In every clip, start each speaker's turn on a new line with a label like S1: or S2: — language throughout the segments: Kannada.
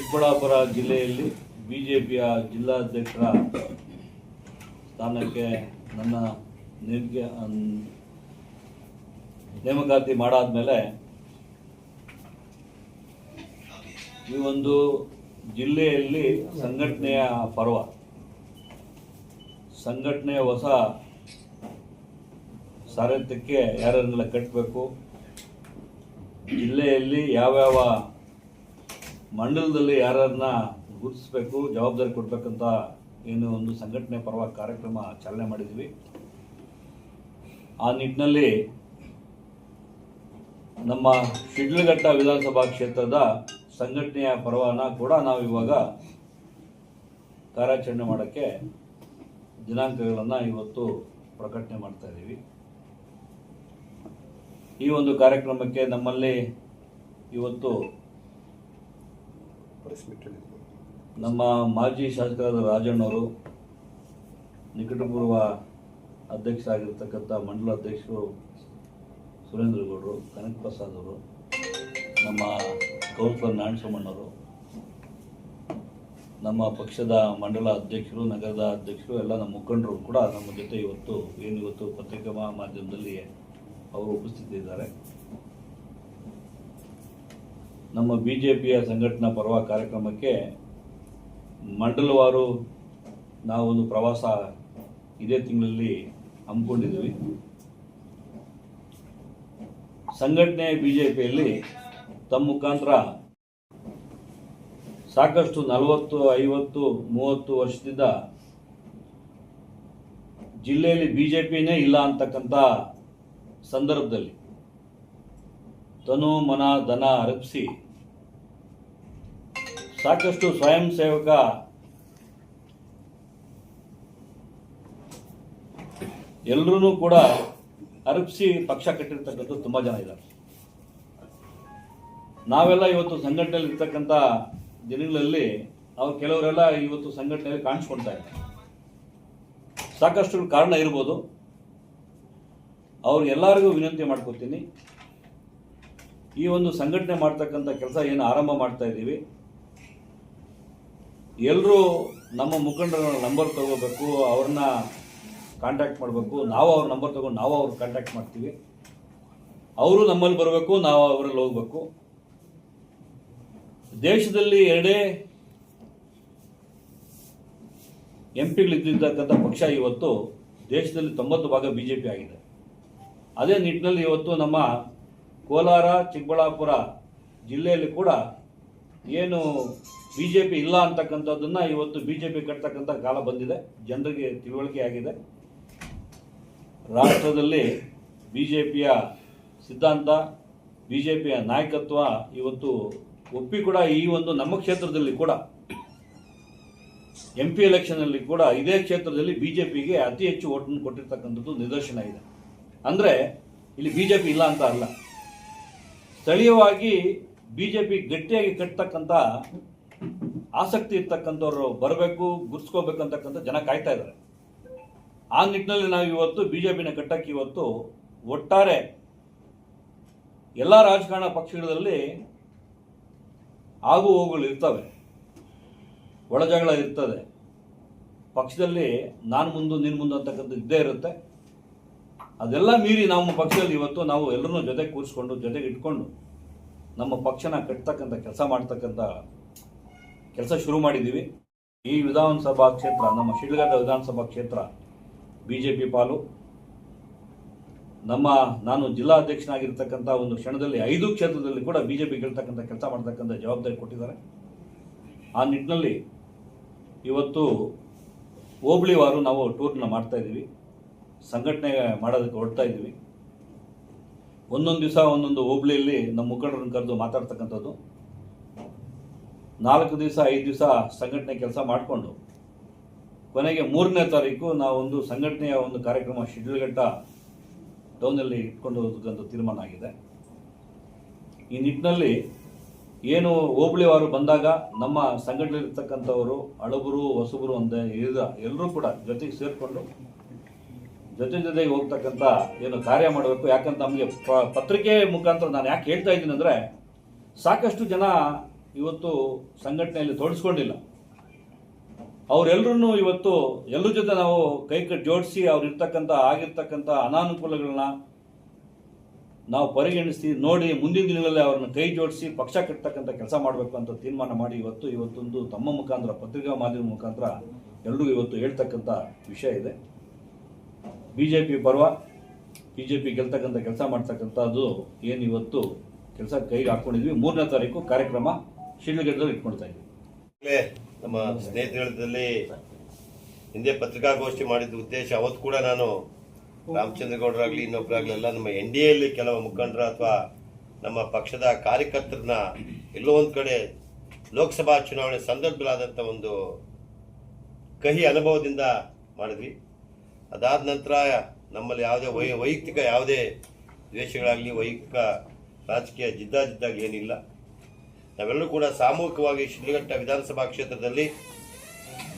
S1: ಚಿಕ್ಕಬಳ್ಳಾಪುರ ಜಿಲ್ಲೆಯಲ್ಲಿ ಬಿ ಜೆ ಪಿಯ ಜಿಲ್ಲಾಧ್ಯಕ್ಷರ ಸ್ಥಾನಕ್ಕೆ ನನ್ನ ನೇಮಕ ನೇಮಕಾತಿ ಮಾಡಾದ್ಮೇಲೆ ಈ ಒಂದು ಜಿಲ್ಲೆಯಲ್ಲಿ ಸಂಘಟನೆಯ ಪರ್ವ, ಸಂಘಟನೆಯ ಹೊಸ ಸಾರಥ್ಯಕ್ಕೆ ಯಾರನ್ನೆಲ್ಲ ಕಟ್ಟಬೇಕು ಜಿಲ್ಲೆಯಲ್ಲಿ ಯಾವ್ಯಾವ ಮಂಡಲದಲ್ಲಿ ಯಾರನ್ನ ಗುರುತಿಸಬೇಕು, ಜವಾಬ್ದಾರಿ ಕೊಡಬೇಕಂತ ಏನು ಒಂದು ಸಂಘಟನೆ ಪರವಾಗಿ ಕಾರ್ಯಕ್ರಮ ಚಾಲನೆ ಮಾಡಿದ್ವಿ. ಆ ನಿಟ್ಟಿನಲ್ಲಿ ನಮ್ಮ ಶಿಡ್ಲಘಟ್ಟ ವಿಧಾನಸಭಾ ಕ್ಷೇತ್ರದ ಸಂಘಟನೆಯ ಪರವಾನ ಕೂಡ ನಾವು ಇವಾಗ ಕಾರ್ಯಾಚರಣೆ ಮಾಡೋಕ್ಕೆ ದಿನಾಂಕಗಳನ್ನು ಇವತ್ತು ಪ್ರಕಟಣೆ ಮಾಡ್ತಾ ಇದ್ದೀವಿ ಈ ಒಂದು ಕಾರ್ಯಕ್ರಮಕ್ಕೆ ನಮ್ಮಲ್ಲಿ ಇವತ್ತು ನಮ್ಮ ಮಾಜಿ ಶಾಸಕರಾದ ರಾಜಣ್ಣವರು, ನಿಕಟಪೂರ್ವ ಅಧ್ಯಕ್ಷರಾಗಿರ್ತಕ್ಕಂಥ ಮಂಡಲ ಅಧ್ಯಕ್ಷರು ಸುರೇಂದ್ರಗೌಡರು, ಕನಕ ಪ್ರಸಾದ್ ಅವರು, ನಮ್ಮ ಕೌನ್ಸಿಲರ್ ನಾರಾಯಣಸ್ವಾಮಣ್ಣವರು ನಮ್ಮ ಪಕ್ಷದ ಮಂಡಲ ಅಧ್ಯಕ್ಷರು, ನಗರದ ಅಧ್ಯಕ್ಷರು, ಎಲ್ಲ ನಮ್ಮ ಮುಖಂಡರು ಕೂಡ ನಮ್ಮ ಜೊತೆ ಇವತ್ತು, ಏನು ಇವತ್ತು ಪತ್ರಿಕಾ ಮಾಧ್ಯಮದಲ್ಲಿ ಅವರು ಉಪಸ್ಥಿತಿದ್ದಾರೆ. ನಮ್ಮ ಬಿ ಜೆ ಪಿಯ ಸಂಘಟನಾ ಪರ್ವ ಕಾರ್ಯಕ್ರಮಕ್ಕೆ ಮಂಡಲವಾರು ನಾವೊಂದು ಪ್ರವಾಸ ಇದೇ ತಿಂಗಳಲ್ಲಿ ಹಮ್ಮಿಕೊಂಡಿದ್ದೀವಿ. ಸಂಘಟನೆ ಬಿ ಜೆ ಪಿಯಲ್ಲಿ ತಮ್ಮ ಮುಖಾಂತರ ಸಾಕಷ್ಟು ನಲವತ್ತು, ಐವತ್ತು, ಮೂವತ್ತು ವರ್ಷದಿಂದ ಜಿಲ್ಲೆಯಲ್ಲಿ ಬಿ ಜೆ ಪಿನೇ ಇಲ್ಲ ಅಂತಕ್ಕಂಥ ಸಂದರ್ಭದಲ್ಲಿ ತನು ಮನ, ಧನ ಅರಪಿಸಿ ಸಾಕಷ್ಟು ಸ್ವಯಂ ಸೇವಕ. ಎಲ್ಲರೂ ಕೂಡ ಅರಪ್ಸಿ ಪಕ್ಷ ಕಟ್ಟಿರ್ತಕ್ಕಂಥ ತುಂಬ ಜನ ಇದ್ದಾರೆ. ನಾವೆಲ್ಲ ಇವತ್ತು ಸಂಘಟನೆಯಲ್ಲಿ ಇರ್ತಕ್ಕಂಥ ದಿನಗಳಲ್ಲಿ ಅವ್ರು ಕೆಲವರೆಲ್ಲ ಇವತ್ತು ಸಂಘಟನೆಯಲ್ಲಿ ಕಾಣಿಸ್ಕೊಳ್ತಾ ಇದ್ದಾರೆ. ಸಾಕಷ್ಟು ಕಾರಣ ಇರ್ಬೋದು. ಅವ್ರು ಎಲ್ಲರಿಗೂ ವಿನಂತಿ ಮಾಡ್ಕೊತೀನಿ. ಈ ಒಂದು ಸಂಘಟನೆ ಮಾಡ್ತಕ್ಕಂಥ ಕೆಲಸ ಏನು ಆರಂಭ ಮಾಡ್ತಾ ಇದ್ದೀವಿ. ಎಲ್ಲರೂ ನಮ್ಮ ಮುಖಂಡರ ನಂಬರ್ ತಗೋಬೇಕು, ಅವ್ರನ್ನ ಕಾಂಟ್ಯಾಕ್ಟ್ ಮಾಡಬೇಕು. ನಾವು ಅವ್ರ ನಂಬರ್ ತಗೊಂಡು ನಾವು ಅವ್ರ ಕಾಂಟ್ಯಾಕ್ಟ್ ಮಾಡ್ತೀವಿ. ಅವರು ನಮ್ಮಲ್ಲಿ ಬರಬೇಕು, ನಾವು ಅವರಲ್ಲಿ ಹೋಗಬೇಕು. ದೇಶದಲ್ಲಿ ಎರಡೇ ಎಂ ಪಿಗಳಿದ್ದಿರ್ತಕ್ಕಂಥ ಪಕ್ಷ ಇವತ್ತು ದೇಶದಲ್ಲಿ ತೊಂಬತ್ತು ಭಾಗ ಬಿ ಜೆ ಪಿ ಆಗಿದೆ. ಅದೇ ನಿಟ್ಟಿನಲ್ಲಿ ಇವತ್ತು ನಮ್ಮ ಕೋಲಾರ, ಚಿಕ್ಕಬಳ್ಳಾಪುರ ಜಿಲ್ಲೆಯಲ್ಲಿ ಕೂಡ ಏನು ಬಿ ಜೆ ಪಿ ಇಲ್ಲ ಅಂತಕ್ಕಂಥದ್ದನ್ನ ಇವತ್ತು ಬಿ ಜೆ ಪಿ ಕಟ್ತಕ್ಕಂಥ ಕಾಲ ಬಂದಿದೆ. ಜನರಿಗೆ ತಿಳುವಳಿಕೆ ಆಗಿದೆ. ರಾಷ್ಟ್ರದಲ್ಲಿ ಬಿ ಜೆ ಪಿಯ ಸಿದ್ಧಾಂತ ಬಿ ಜೆ ಪಿಯ ನಾಯಕತ್ವ ಇವತ್ತು ಒಪ್ಪಿ ಕೂಡ ಈ ಒಂದು ನಮ್ಮ ಕ್ಷೇತ್ರದಲ್ಲಿ ಕೂಡ ಎಂ ಪಿ ಎಲೆಕ್ಷನಲ್ಲಿ ಕೂಡ ಇದೇ ಕ್ಷೇತ್ರದಲ್ಲಿ ಬಿ ಜೆ ಪಿಗೆ ಅತಿ ಹೆಚ್ಚು ಓಟನ್ನು ಕೊಟ್ಟಿರ್ತಕ್ಕಂಥದ್ದು ನಿದರ್ಶನ ಇದೆ. ಅಂದರೆ ಇಲ್ಲಿ ಬಿ ಜೆ ಪಿ ಇಲ್ಲ ಅಂತ ಅಲ್ಲ. ಸ್ಥಳೀಯವಾಗಿ ಬಿ ಜೆ ಪಿ ಗಟ್ಟಿಯಾಗಿ ಕಟ್ತಕ್ಕಂಥ ಆಸಕ್ತಿ ಇರ್ತಕ್ಕಂಥವ್ರು ಬರಬೇಕು ಗುರ್ಸ್ಕೋಬೇಕಂತಕ್ಕಂಥ ಜನ ಕಾಯ್ತಾ ಇದ್ದಾರೆ. ಆ ನಿಟ್ಟಿನಲ್ಲಿ ನಾವು ಇವತ್ತು ಬಿ ಜೆ ಪಿನ ಕಟ್ಟಕ್ಕೆ ಇವತ್ತು ಒಟ್ಟಾರೆ ಎಲ್ಲ ರಾಜಕಾರಣ ಪಕ್ಷಗಳಲ್ಲಿ ಆಗು ಹೋಗುಗಳು ಇರ್ತವೆ. ಒಳಜಗಳ ಇರ್ತದೆ. ಪಕ್ಷದಲ್ಲಿ ನಾನು ಮುಂದೆ ನಿನ್ನ ಮುಂದೆ ಅಂತಕ್ಕಂಥ ಇದ್ದೇ ಇರುತ್ತೆ. ಅದೆಲ್ಲ ಮೀರಿ ನಮ್ಮ ಪಕ್ಷದಲ್ಲಿ ಇವತ್ತು ನಾವು ಎಲ್ಲರನ್ನೂ ಜೊತೆ ಕೂರಿಸ್ಕೊಂಡು ಜೊತೆಗೆ ಇಟ್ಕೊಂಡು ನಮ್ಮ ಪಕ್ಷನ ಕಟ್ತಕ್ಕಂಥ ಕೆಲಸ ಮಾಡ್ತಕ್ಕಂಥ ಕೆಲಸ ಶುರು ಮಾಡಿದ್ದೀವಿ. ಈ ವಿಧಾನಸಭಾ ಕ್ಷೇತ್ರ, ನಮ್ಮ ಶಿಡ್ಲಘಟ್ಟ ವಿಧಾನಸಭಾ ಕ್ಷೇತ್ರ ಬಿ ಜೆ ಪಿ ಪಾಲು. ನಮ್ಮ, ನಾನು ಜಿಲ್ಲಾಧ್ಯಕ್ಷನಾಗಿರ್ತಕ್ಕಂಥ ಒಂದು ಕ್ಷಣದಲ್ಲಿ ಐದು ಕ್ಷೇತ್ರದಲ್ಲಿ ಕೂಡ ಬಿ ಜೆ ಪಿ ಗೆಲ್ತಕ್ಕಂಥ ಕೆಲಸ ಮಾಡ್ತಕ್ಕಂಥ ಜವಾಬ್ದಾರಿ ಕೊಟ್ಟಿದ್ದಾರೆ. ಆ ನಿಟ್ಟಿನಲ್ಲಿ ಇವತ್ತು ಹೋಬಳಿವಾರು ನಾವು ಟೂರ್ನ ಮಾಡ್ತಾ ಇದ್ದೀವಿ. ಸಂಘಟನೆ ಮಾಡೋದಕ್ಕೆ ಹೊರಡ್ತಾ ಇದ್ದೀವಿ. ಒಂದೊಂದು ದಿವಸ ಒಂದೊಂದು ಹೋಬಳಿಯಲ್ಲಿ ನಮ್ಮ ಮುಖಂಡರನ್ನು ಕರೆದು ಮಾತಾಡ್ತಕ್ಕಂಥದ್ದು. ನಾಲ್ಕು ದಿವಸ, ಐದು ದಿವಸ ಸಂಘಟನೆ ಕೆಲಸ ಮಾಡಿಕೊಂಡು, ಕೊನೆಗೆ ಮೂರನೇ ತಾರೀಕು ನಾವು ಒಂದು ಸಂಘಟನೆಯ ಒಂದು ಕಾರ್ಯಕ್ರಮ ಶಿಡ್ಲಘಟ್ಟ ಟೌನಲ್ಲಿ ಇಟ್ಕೊಂಡು ಹೋಗೋದಕ್ಕಂತ ತೀರ್ಮಾನ ಆಗಿದೆ. ಈ ನಿಟ್ಟಿನಲ್ಲಿ ಏನು ಹೋಬಳಿವಾರು ಬಂದಾಗ ನಮ್ಮ ಸಂಘಟನೆಯಲ್ಲಿರ್ತಕ್ಕಂಥವರು, ಹಳಬರು, ಹೊಸಬರು ಅಂತ ಇರಿದ ಎಲ್ಲರೂ ಕೂಡ ಜೊತೆಗೆ ಸೇರಿಕೊಂಡು, ಜೊತೆ ಜೊತೆಗೆ ಹೋಗ್ತಕ್ಕಂಥ ಏನು ಕಾರ್ಯ ಮಾಡಬೇಕು, ಯಾಕಂತ ನಮಗೆ ಪತ್ರಿಕೆ ಮುಖಾಂತರ ನಾನು ಯಾಕೆ ಹೇಳ್ತಾ ಇದ್ದೀನಿ ಅಂದರೆ ಸಾಕಷ್ಟು ಜನ ಇವತ್ತು ಸಂಘಟನೆಯಲ್ಲಿ ತೊಡಸ್ಕೊಂಡಿಲ್ಲ ಅವರೆಲ್ಲರೂ ಇವತ್ತು ಎಲ್ಲರ ಜೊತೆ ನಾವು ಕೈ ಕಟ್ ಜೋಡಿಸಿ ಅವ್ರಿರ್ತಕ್ಕಂಥ ಆಗಿರ್ತಕ್ಕಂಥ ಅನಾನುಕೂಲಗಳನ್ನ ನಾವು ಪರಿಗಣಿಸಿ ನೋಡಿ ಮುಂದಿನ ದಿನಗಳಲ್ಲಿ ಅವ್ರನ್ನ ಕೈ ಜೋಡಿಸಿ ಪಕ್ಷ ಕಟ್ಟತಕ್ಕಂಥ ಕೆಲಸ ಮಾಡಬೇಕು ಅಂತ ತೀರ್ಮಾನ ಮಾಡಿ ಇವತ್ತು, ಇವತ್ತೊಂದು ತಮ್ಮ ಮುಖಾಂತರ, ಪತ್ರಿಕಾ ಮಾಧ್ಯಮ ಮುಖಾಂತರ ಎಲ್ಲರೂ ಇವತ್ತು ಹೇಳ್ತಕ್ಕಂಥ ವಿಷಯ ಇದೆ. ಬಿ ಜೆ ಪಿ ಪರ್ವ ಬಿ ಜೆ ಪಿ ಗೆಲ್ತಕ್ಕಂಥ ಕೆಲಸ ಮಾಡ್ತಕ್ಕಂಥದ್ದು ಏನು ಇವತ್ತು ಕೆಲಸ ಕೈಗೆ ಹಾಕ್ಕೊಂಡಿದ್ವಿ ಮೂರನೇ ತಾರೀಕು ಕಾರ್ಯಕ್ರಮ. ಶಿಡ್ಲಘಟ್ಟದಲ್ಲಿ ಇಟ್ಕೊಳ್ತಾ
S2: ಇದ್ದೀವಿ ನಮ್ಮ ಸ್ನೇಹಿತರಲ್ಲಿ ಹಿಂದೆ ಪತ್ರಿಕಾಗೋಷ್ಠಿ ಮಾಡಿದ ಉದ್ದೇಶ, ಅವತ್ತು ಕೂಡ ನಾನು ರಾಮಚಂದ್ರಗೌಡರಾಗ್ಲಿ ಇನ್ನೊಬ್ಬರಾಗ್ಲಿ ಎಲ್ಲ ನಮ್ಮ ಎನ್ ಡಿ ಎಲ್ಲಿ ಕೆಲವು ಮುಖಂಡರ ಅಥವಾ ನಮ್ಮ ಪಕ್ಷದ ಕಾರ್ಯಕರ್ತರನ್ನ ಎಲ್ಲೋ ಒಂದು ಕಡೆ ಲೋಕಸಭಾ ಚುನಾವಣೆ ಸಂದರ್ಭದಲ್ಲಾದಂಥ ಒಂದು ಕಹಿ ಅನುಭವದಿಂದ ಮಾಡಿದ್ವಿ. ಅದಾದ ನಂತರ ನಮ್ಮಲ್ಲಿ ಯಾವುದೇ ವೈ, ವೈಯಕ್ತಿಕ ಯಾವುದೇ ದ್ವೇಷಗಳಾಗಲಿ, ವೈಯಕ್ತಿಕ ರಾಜಕೀಯ ಜಿದ್ದಾಜಿದ್ದಾಗಲಿ ಏನಿಲ್ಲ. ನಾವೆಲ್ಲರೂ ಕೂಡ ಸಾಮೂಹಿಕವಾಗಿ ಶಿಡ್ಲಘಟ್ಟ ವಿಧಾನಸಭಾ ಕ್ಷೇತ್ರದಲ್ಲಿ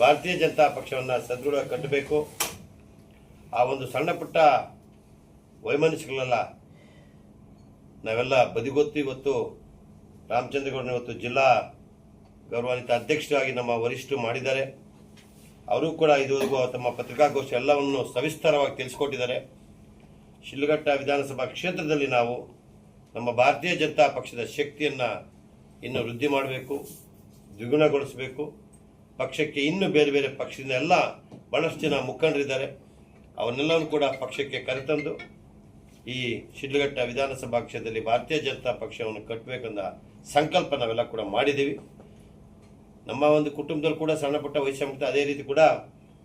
S2: ಭಾರತೀಯ ಜನತಾ ಪಕ್ಷವನ್ನು ಸದೃಢ ಕಟ್ಟಬೇಕು. ಆ ಒಂದು ಸಣ್ಣ ಪುಟ್ಟ ವೈಮನಸ್ಸುಗಳೆಲ್ಲ ನಾವೆಲ್ಲ ಬದಿಗೊತ್ತು ಇವತ್ತು ರಾಮಚಂದ್ರಗೌಡ ಇವತ್ತು ಜಿಲ್ಲಾ ಗೌರವಾನ್ವಿತ ಅಧ್ಯಕ್ಷರಾಗಿ ನಮ್ಮ ವರಿಷ್ಠರು ಮಾಡಿದ್ದಾರೆ. ಅವರು ಕೂಡ ಇದುವರೆಗೂ ತಮ್ಮ ಪತ್ರಿಕಾಗೋಷ್ಠಿ ಎಲ್ಲವನ್ನು ಸವಿಸ್ತಾರವಾಗಿ ತಿಳಿಸ್ಕೊಟ್ಟಿದ್ದಾರೆ. ಶಿಲ್ಘಟ್ಟ ವಿಧಾನಸಭಾ ಕ್ಷೇತ್ರದಲ್ಲಿ ನಾವು ನಮ್ಮ ಭಾರತೀಯ ಜನತಾ ಪಕ್ಷದ ಶಕ್ತಿಯನ್ನು ಇನ್ನು ವೃದ್ಧಿ ಮಾಡಬೇಕು, ದ್ವಿಗುಣಗೊಳಿಸಬೇಕು. ಪಕ್ಷಕ್ಕೆ ಇನ್ನು ಬೇರೆ ಬೇರೆ ಪಕ್ಷದಿಂದ ಎಲ್ಲ ಬಹಳಷ್ಟು ಜನ ಮುಖಂಡರಿದ್ದಾರೆ. ಅವನ್ನೆಲ್ಲವನ್ನು ಕೂಡ ಪಕ್ಷಕ್ಕೆ ಕರೆತಂದು ಈ ಶಿಡ್ಲಘಟ್ಟ ವಿಧಾನಸಭಾ ಕ್ಷೇತ್ರದಲ್ಲಿ ಭಾರತೀಯ ಜನತಾ ಪಕ್ಷವನ್ನು ಕಟ್ಟಬೇಕಂದ ಸಂಕಲ್ಪ ನಾವೆಲ್ಲ ಕೂಡ ಮಾಡಿದ್ದೀವಿ. ನಮ್ಮ ಒಂದು ಕುಟುಂಬದಲ್ಲಿ ಕೂಡ ಸಣ್ಣ ಪುಟ್ಟ ವೈಷಮ್ಯತೆ ಅದೇ ರೀತಿ ಕೂಡ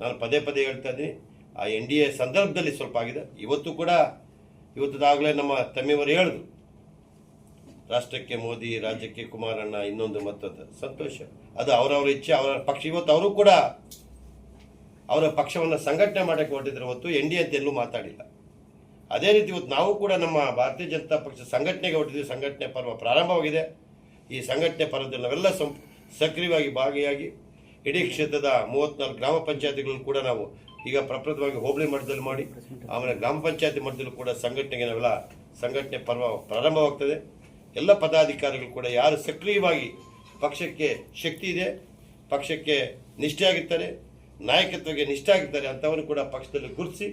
S2: ನಾನು ಪದೇ ಪದೇ ಹೇಳ್ತಾ ಇದ್ದೀನಿ. ಆ ಎನ್ ಸಂದರ್ಭದಲ್ಲಿ ಸ್ವಲ್ಪ ಆಗಿದೆ. ಇವತ್ತು ಕೂಡ, ಇವತ್ತದಾಗಲೇ ನಮ್ಮ ತಮ್ಮಿಯವರು ಹೇಳಿದ್ರು. ರಾಷ್ಟ್ರಕ್ಕೆ ಮೋದಿ, ರಾಜ್ಯಕ್ಕೆ ಕುಮಾರಣ್ಣ, ಇನ್ನೊಂದು ಮತ್ತೊಂದು. ಸಂತೋಷ. ಅದು ಅವರವರ ಇಚ್ಛೆ, ಅವರ ಪಕ್ಷ. ಇವತ್ತು ಅವರು ಕೂಡ ಅವರ ಪಕ್ಷವನ್ನು ಸಂಘಟನೆ ಮಾಡಕ್ಕೆ ಹೊರಟಿದ್ರೆ. ಹೊತ್ತು ಎನ್ ಡಿ ಅಂತ ಎಲ್ಲೂ ಮಾತಾಡಿಲ್ಲ. ಅದೇ ರೀತಿ ಇವತ್ತು ನಾವು ಕೂಡ ನಮ್ಮ ಭಾರತೀಯ ಜನತಾ ಪಕ್ಷ ಸಂಘಟನೆಗೆ ಹೊರಟಿದ್ವಿ. ಸಂಘಟನೆ ಪರ್ವ ಪ್ರಾರಂಭವಾಗಿದೆ. ಈ ಸಂಘಟನೆ ಪರ್ವದಲ್ಲಿ ನಾವೆಲ್ಲ ಸಕ್ರಿಯವಾಗಿ ಭಾಗಿಯಾಗಿ ಇಡೀ ಕ್ಷೇತ್ರದ ಮೂವತ್ನಾಲ್ಕು ಗ್ರಾಮ ಪಂಚಾಯತಿಗಳನ್ನು ಕೂಡ ನಾವು ಈಗ ಪ್ರಪ್ರಥಮವಾಗಿ ಹೋಬಳಿ ಮಟ್ಟದಲ್ಲಿ ಮಾಡಿ, ಆಮೇಲೆ ಗ್ರಾಮ ಪಂಚಾಯತಿ ಮಟ್ಟದಲ್ಲೂ ಕೂಡ ಸಂಘಟನೆಗೆ ನಾವೆಲ್ಲ ಸಂಘಟನೆ ಪರ್ವ ಪ್ರಾರಂಭವಾಗ್ತದೆ. ಎಲ್ಲ ಪದಾಧಿಕಾರಿಗಳು ಕೂಡ ಯಾರು ಸಕ್ರಿಯವಾಗಿ ಪಕ್ಷಕ್ಕೆ ಶಕ್ತಿ ಇದೆ, ಪಕ್ಷಕ್ಕೆ ನಿಷ್ಠೆಯಾಗಿರ್ತಾರೆ ನಾಯಕತ್ವಕ್ಕೆ ನಿಷ್ಠೆ ಆಗಿರ್ತಾರೆ ಅಂಥವನ್ನು ಕೂಡ ಪಕ್ಷದಲ್ಲಿ ಗುರುತಿಸಿ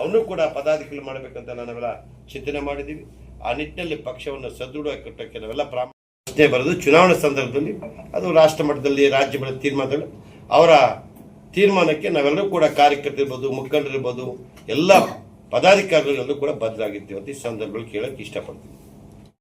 S2: ಅವನು ಕೂಡ ಪದಾಧಿಕಾರಿ ಮಾಡಬೇಕಂತ ನಾವೆಲ್ಲ ಚಿಂತನೆ ಮಾಡಿದ್ದೀವಿ. ಆ ನಿಟ್ಟಿನಲ್ಲಿ ಪಕ್ಷವನ್ನು ಸದೃಢ ಕಟ್ಟಕ್ಕೆ ನಾವೆಲ್ಲ ಪ್ರಾಮ ಪ್ರಶ್ನೆ ಬರೆದು ಚುನಾವಣೆ ಸಂದರ್ಭದಲ್ಲಿ ಅದು ರಾಷ್ಟ್ರ ಮಟ್ಟದಲ್ಲಿ ರಾಜ್ಯ ಮಟ್ಟದ ತೀರ್ಮಾನಗಳು, ಅವರ ತೀರ್ಮಾನಕ್ಕೆ ನಾವೆಲ್ಲರೂ ಕೂಡ ಕಾರ್ಯಕರ್ತರಿರ್ಬೋದು ಮುಖಂಡರಿರ್ಬೋದು, ಎಲ್ಲ ಪದಾಧಿಕಾರಿಗಳಲ್ಲೂ ಕೂಡ ಬದಲಾಗಿದ್ದೀವಿ ಅಂತ ಈ ಸಂದರ್ಭದಲ್ಲಿ ಕೇಳೋಕ್ಕೆ ಇಷ್ಟಪಡ್ತೀನಿ.